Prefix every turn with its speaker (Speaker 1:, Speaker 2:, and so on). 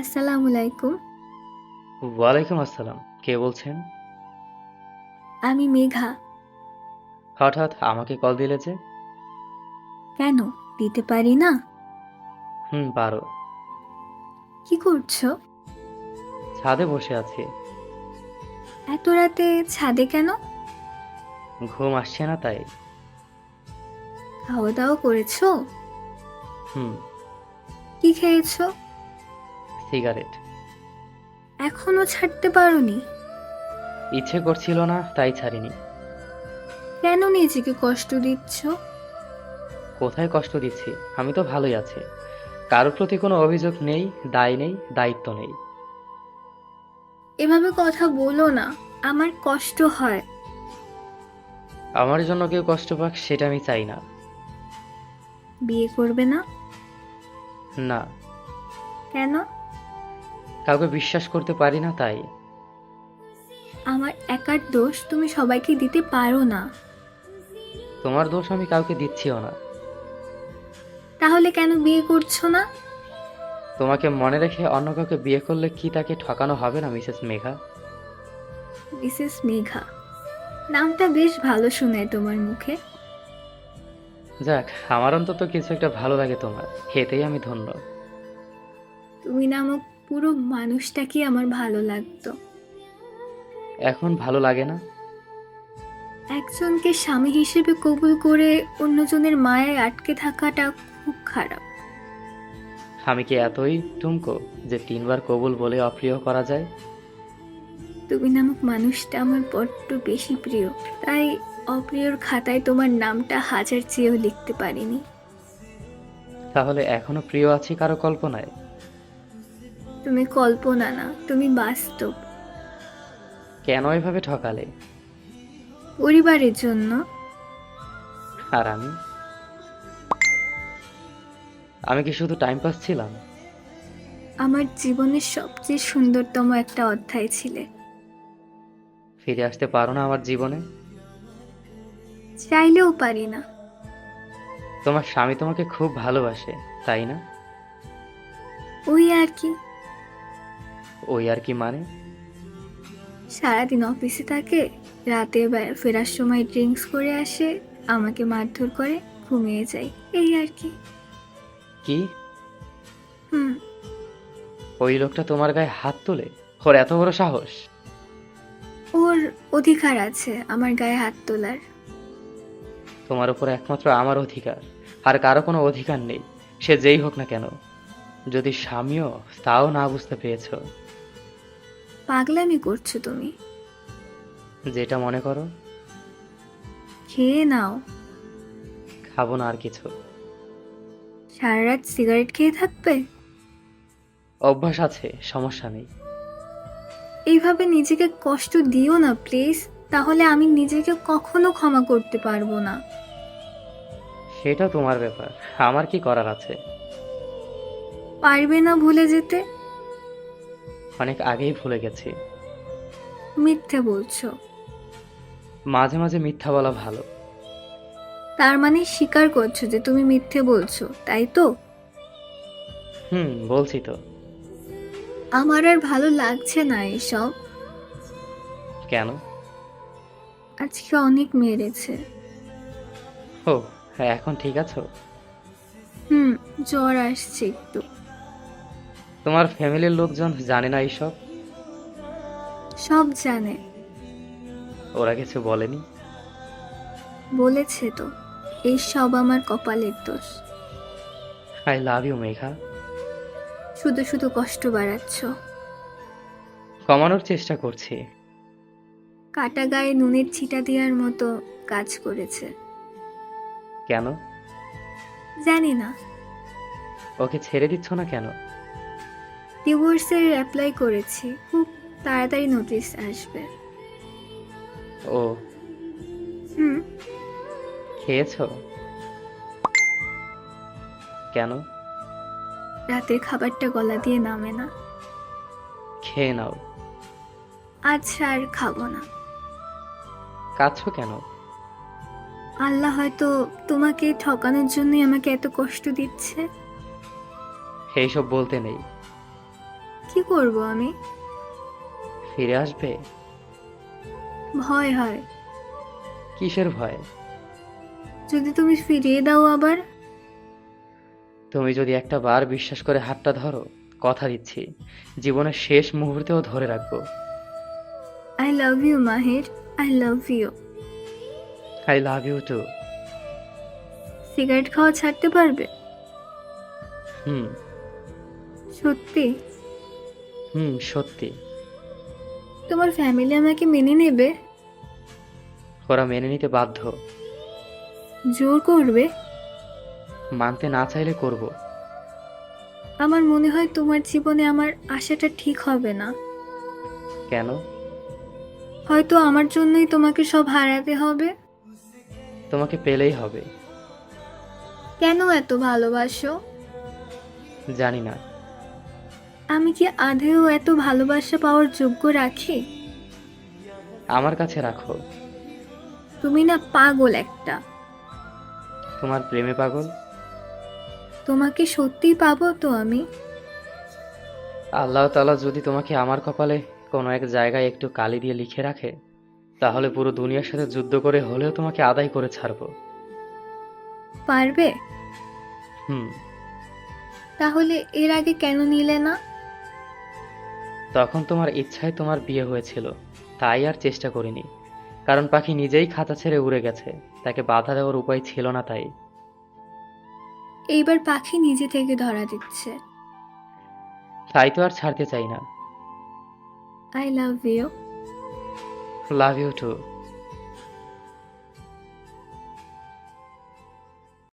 Speaker 1: আসসালামু আলাইকুম।
Speaker 2: ওয়ালাইকুম আসসালাম। কে বলছেন?
Speaker 1: আমি মেঘা।
Speaker 2: হঠাৎ আমাকে কল দিলে যে?
Speaker 1: কেন? দিতে পারি না?
Speaker 2: হুম পারো।
Speaker 1: কি করছ?
Speaker 2: ছাদে বসে আছি।
Speaker 1: এত রাতে ছাদে কেন?
Speaker 2: ঘুম আসছে না তাই।
Speaker 1: খাওয়া দাওয়া করেছ?
Speaker 2: হুম।
Speaker 1: কি খেয়েছো?
Speaker 2: সিগারেট।
Speaker 1: এখনও ছাড়তে পারোনি।
Speaker 2: ইচ্ছে করছিল না তাই ছাড়িনি।
Speaker 1: কেন নিজেকে কষ্ট দিচ্ছ?
Speaker 2: কোথায় কষ্ট দিচ্ছি? আমি তো ভালোই আছি। কারোর প্রতি কোনো অভিযোগ নেই দায় নেই দায়িত্ব নেই।
Speaker 1: এভাবে কথা বলো না আমার কষ্ট হয়।
Speaker 2: আমার জন্য কেউ কষ্ট পাক সেটা আমি চাই না।
Speaker 1: বিয়ে করবে না?
Speaker 2: না।
Speaker 1: কেন?
Speaker 2: কাউকে বিশ্বাস করতে পারি না তাই।
Speaker 1: আমার একার দোষ তুমি সবাইকে দিতে পারো না।
Speaker 2: তোমার দোষ আমি কাউকে দিচ্ছিও না।
Speaker 1: তাহলে কেন বিয়ে করছ না?
Speaker 2: তোমাকে মনে রেখে অন্য কাউকে বিয়ে করলে কি তাকে ঠকানো হবে না মিসেস মেঘা?
Speaker 1: মিসেস মেঘা নামটা বেশ ভালো শুনে তোমার মুখে।
Speaker 2: যাক আমার অন্তত কিছু একটা ভালো লাগে তোমার এতেই আমি ধন্য।
Speaker 1: তুমি নামক পুরো মানুষটাকে আমার ভালো লাগতো।
Speaker 2: এখন ভালো লাগে না?
Speaker 1: একজনকে স্বামী হিসেবে কবুল করে অন্যজনের মায়ায় আটকে থাকাটা খুব খারাপ।
Speaker 2: আমি কি এতই টুমকো যে তিনবার কবুল বলে অপ্রিয় করা যায়?
Speaker 1: তুমি নামক মানুষটা আমার বড্ড বেশি প্রিয়। তাই অপ্রিয়র খাতায় তোমার নামটা হাজার চেয়েও লিখতে পারিনি।
Speaker 2: তাহলে এখনও প্রিয় আছি কারও কল্পনায়?
Speaker 1: তুমি কল্পনা না তুমি বাস্তব।
Speaker 2: কেন এভাবে ঠকালে?
Speaker 1: পরিবারের জন্য।
Speaker 2: আর আমি? আমি কি শুধু টাইম পাস ছিলাম?
Speaker 1: আমার জীবনের সবচেয়ে সুন্দরতম একটা অধ্যায় ছিলে।
Speaker 2: ফিরে আসতে পারো না আমার জীবনে?
Speaker 1: চাইলেও পারি না।
Speaker 2: তোমার স্বামী তোমাকে খুব ভালোবাসে তাই না?
Speaker 1: ওই আর কি।
Speaker 2: ওই আর কি মানে?
Speaker 1: সারাদিন অফিসে থাকে রাতে ফেরার সময় ড্রিঙ্কস করে আসে আমাকে মারধর করে ঘুমিয়ে যায় এই আর কি।
Speaker 2: কি?
Speaker 1: হুম।
Speaker 2: ওই লোকটা তোমার গায়ে হাত তোলে? ওর এত বড় সাহস?
Speaker 1: ওর অধিকার আছে আমার গায়ে হাত তোলার।
Speaker 2: তোমার উপর একমাত্র আমার অধিকার আর কারও কোনো অধিকার নেই সে যেই হোক না কেন। যদি স্বামীও তাও না বুঝতে পেরেছ
Speaker 1: পাগলামি করছ তুমি।
Speaker 2: যেটা মনে করো।
Speaker 1: খেয়ে নাও।
Speaker 2: খাব না আর কিছু।
Speaker 1: সারা রাত সিগারেট খেয়ে থাকবে?
Speaker 2: অভ্যাস আছে সমস্যা নেই।
Speaker 1: এইভাবে নিজেকে কষ্ট দিও না প্লিজ। তাহলে আমি নিজেকে কখনো ক্ষমা করতে পারব না।
Speaker 2: সেটা তোমার ব্যাপার আমার কি করার আছে?
Speaker 1: পারবে না ভুলে যেতে?
Speaker 2: অনেক আগেই ভুলে গেছি।
Speaker 1: মিথ্যে বলছো।
Speaker 2: মাঝে মাঝে মিথ্যা বলা ভালো।
Speaker 1: তার মানে স্বীকার করছ যে তুমি মিথ্যে বলছো তাই তো?
Speaker 2: হুম বলছি তো।
Speaker 1: আমার আর ভালো লাগছে না এসব।
Speaker 2: কেন?
Speaker 1: আজকে অনেক মেরেছে।
Speaker 2: ও হ্যাঁ এখন ঠিক আছো?
Speaker 1: হুম জ্বর আসছে একটু।
Speaker 2: তোমার ফ্যামিলির লোকজন জানে না এইসব?
Speaker 1: সব জানে।
Speaker 2: ওরা কিছু বলেনি?
Speaker 1: বলেছে তো এই সব আমার কপালের দোষ।
Speaker 2: I love you Megha.
Speaker 1: শুধু শুধু কষ্ট বাড়াচ্ছ।
Speaker 2: কমানোর চেষ্টা করছি।
Speaker 1: কাটা গায়ে নুনের ছিটা দেওয়ার মতো কাজ করেছে।
Speaker 2: কেন?
Speaker 1: জানি না।
Speaker 2: ওকে ছেড়ে দিচ্ছ না কেন?
Speaker 1: ডিভোর্সের অ্যাপ্লাই করেছি। খুব তাড়াতাড়ি নোটিশ আসবে।
Speaker 2: ও।
Speaker 1: হুম।
Speaker 2: খেয়েছো? কেন?
Speaker 1: রাতের খাবারটা গলা দিয়ে নামে না।
Speaker 2: খেয়ে নাও।
Speaker 1: আচ্ছা আর খাব না।
Speaker 2: কাছো কেন?
Speaker 1: আল্লাহ হয়তো তোমাকে ঠকানোর জন্যই আমাকে এত কষ্ট দিচ্ছে।
Speaker 2: এইসব বলতে নেই।
Speaker 1: কি করব আমি?
Speaker 2: ফিরে আসবে?
Speaker 1: ভয় হয়।
Speaker 2: কিসের ভয়?
Speaker 1: যদি তুমি ফিরিয়ে দাও আবার?
Speaker 2: তুমি যদি একটা বার বিশ্বাস করে হাতটা ধরো কথা দিচ্ছি। জীবনের শেষ মুহূর্তেও ধরে রাখব।
Speaker 1: I love you Mahir. I love you
Speaker 2: I love you too
Speaker 1: cigarette খাওয়া ছাড়তে পারবে?
Speaker 2: হুম।
Speaker 1: সত্যি?
Speaker 2: হুম সত্যি।
Speaker 1: তোমার ফ্যামিলি আমাকে মেনে নেবে?
Speaker 2: ওরা মেনে নিতে বাধ্য।
Speaker 1: জোর করবে?
Speaker 2: মানতে না চাইলে করব।
Speaker 1: আমার মনে হয় তোমার জীবনে আমার আশাটা ঠিক হবে না।
Speaker 2: কেন?
Speaker 1: হয়তো আমার জন্যই তোমাকে সব হারাতে হবে।
Speaker 2: তোমাকে পেলেই হবে।
Speaker 1: কেন এত ভালোবাসো?
Speaker 2: জানি না।
Speaker 1: আমি কি আধেও এত ভালোবাসা পাওয়ার যোগ্য রাখি?
Speaker 2: আমার কাছে রাখো।
Speaker 1: তুমি না পাগল একটা।
Speaker 2: তোমার প্রেমে পাগল?
Speaker 1: তোমাকে সত্যিই পাবো তো আমি?
Speaker 2: আল্লাহ তাআলা যদি তোমাকে আমার কপালে কোনো এক জায়গায় একটু কালি দিয়ে লিখে রাখে তাহলে পুরো দুনিয়ার সাথে যুদ্ধ করে হলেও তোমাকে আদায় করে ছাড়বো।
Speaker 1: পারবে?
Speaker 2: হুম।
Speaker 1: তাহলে এর আগে কেন নিলে না?
Speaker 2: তখন তোমার ইচ্ছায় তোমার বিয়ে হয়েছিল। তাই আর চেষ্টা করিনি। কারণ পাখি নিজেই খাতা ছেড়ে উড়ে গেছে। তাকে বাধা দেওয়ার উপায় ছিল না তাই।
Speaker 1: এইবার পাখি নিজে থেকে ধরা দিচ্ছে।
Speaker 2: তাই তো আর ছাড়তে চাই না।
Speaker 1: I love you
Speaker 2: love you too